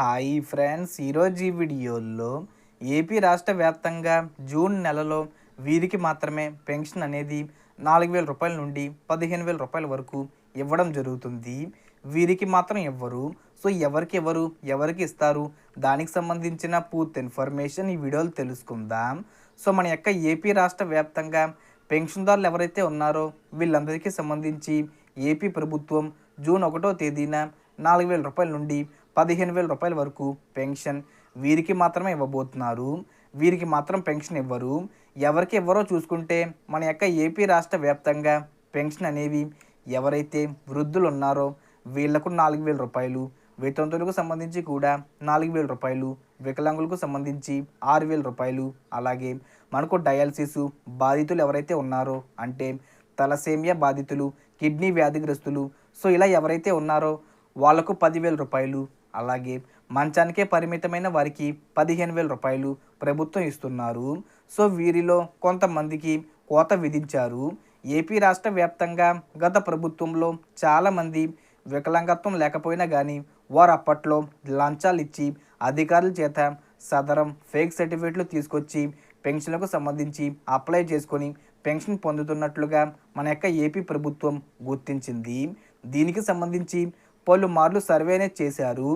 Hi friends. ఈరోజు ఈ వీడియోలో ఏపీ రాష్ట్ర వ్యాప్తంగా జూన్ నెలలో వీరికి మాత్రమే పెన్షన్ అనేది నాలుగు వేల రూపాయల నుండి పదిహేను వేల రూపాయల వరకు ఇవ్వడం జరుగుతుంది. వీరికి మాత్రం ఇవ్వరు సో ఎవరికి ఎవరు ఎవరికి ఇస్తారు? దానికి సంబంధించిన పూర్తి ఇన్ఫర్మేషన్ ఈ వీడియోలో తెలుసుకుందాం. సో మన యొక్క ఏపీ రాష్ట్ర వ్యాప్తంగా పెన్షన్దారులు ఎవరైతే ఉన్నారో వీళ్ళందరికీ సంబంధించి ఏపీ ప్రభుత్వం జూన్ ఒకటో తేదీన నాలుగు వేల రూపాయల నుండి పదిహేను వేల రూపాయల వరకు పెన్షన్ వీరికి మాత్రమే ఇవ్వబోతున్నారు. వీరికి మాత్రం పెన్షన్ ఇవ్వరు. ఎవరికి ఇవ్వరో చూసుకుంటే మన యొక్క ఏపీ రాష్ట్ర వ్యాప్తంగా పెన్షన్ అనేవి ఎవరైతే వృద్ధులు ఉన్నారో వీళ్ళకు నాలుగు వేల రూపాయలు వితంతులకు సంబంధించి కూడా నాలుగు వేల రూపాయలు వికలాంగులకు సంబంధించి ఆరు వేల రూపాయలు అలాగే మనకు డయాలసిస్ బాధితులు ఎవరైతే ఉన్నారో అంటే తలసేమియా బాధితులు కిడ్నీ వ్యాధిగ్రస్తులు సో ఇలా ఎవరైతే ఉన్నారో వాళ్ళకు పదివేల రూపాయలు అలాగే మంచానికే పరిమితమైన వారికి పదిహేను వేల రూపాయలు ప్రభుత్వం ఇస్తున్నారు. సో వీరిలో కొంతమందికి కోత విధించారు. ఏపీ రాష్ట్ర వ్యాప్తంగా గత ప్రభుత్వంలో చాలామంది వికలాంగత్వం లేకపోయినా కానీ వారు అప్పట్లో లంచాలు ఇచ్చి అధికారుల చేత సదరం ఫేక్ సర్టిఫికేట్లు తీసుకొచ్చి పెన్షన్లకు సంబంధించి అప్లై చేసుకొని పెన్షన్ పొందుతున్నట్లుగా మన యొక్క ఏపీ ప్రభుత్వం గుర్తించింది. దీనికి సంబంధించి పలుమార్లు సర్వేనే చేశారు.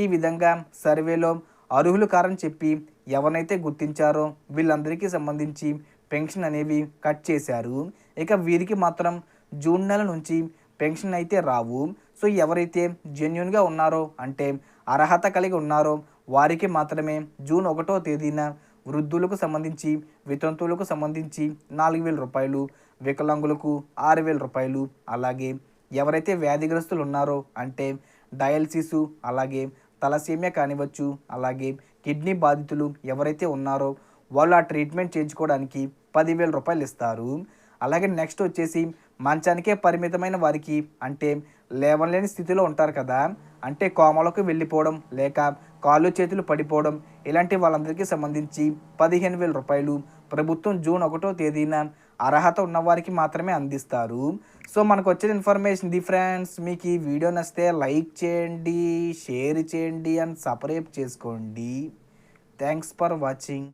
ఈ విధంగా సర్వేలో అర్హులు కారని చెప్పి ఎవరైతే గుర్తించారో వీళ్ళందరికీ సంబంధించి పెన్షన్ అనేవి కట్ చేశారు. ఇక వీరికి మాత్రం జూన్ నెల నుంచి పెన్షన్ అయితే రావు. సో ఎవరైతే జెన్యున్గా ఉన్నారో అంటే అర్హత కలిగి ఉన్నారో వారికి మాత్రమే జూన్ ఒకటో తేదీన వృద్ధులకు సంబంధించి వితంతువులకు సంబంధించి నాలుగు వేల రూపాయలు వికలాంగులకు ఆరు వేల రూపాయలు అలాగే ఎవరైతే వ్యాధిగ్రస్తులు ఉన్నారో అంటే డయాలసిస్ అలాగే తలసీమియా కానివచ్చు అలాగే కిడ్నీ బాధితులు ఎవరైతే ఉన్నారో వాళ్ళు ఆ ట్రీట్మెంట్ చేయించుకోవడానికి పదివేల రూపాయలు ఇస్తారు. అలాగే నెక్స్ట్ వచ్చేసి మంచానికే పరిమితమైన వారికి అంటే లేవలేని స్థితిలో ఉంటారు కదా. అంటే కోమలకు వెళ్ళిపోవడం లేక కాళ్ళు చేతులు పడిపోవడం ఇలాంటి వాళ్ళందరికీ సంబంధించి పదిహేను వేల రూపాయలు. ప్రభుత్వం జూన్ ఒకటో తేదీన అర్హత ఉన్నవారికి మాత్రమే అందిస్తారు. సో మనకు వచ్చిన ఇన్ఫర్మేషన్ ది ఫ్రెండ్స్ మీకు ఈ వీడియో నచ్చితే లైక్ చేయండి షేర్ చేయండి అండ్ సపరేట్ చేసుకోండి. Thanks for watching.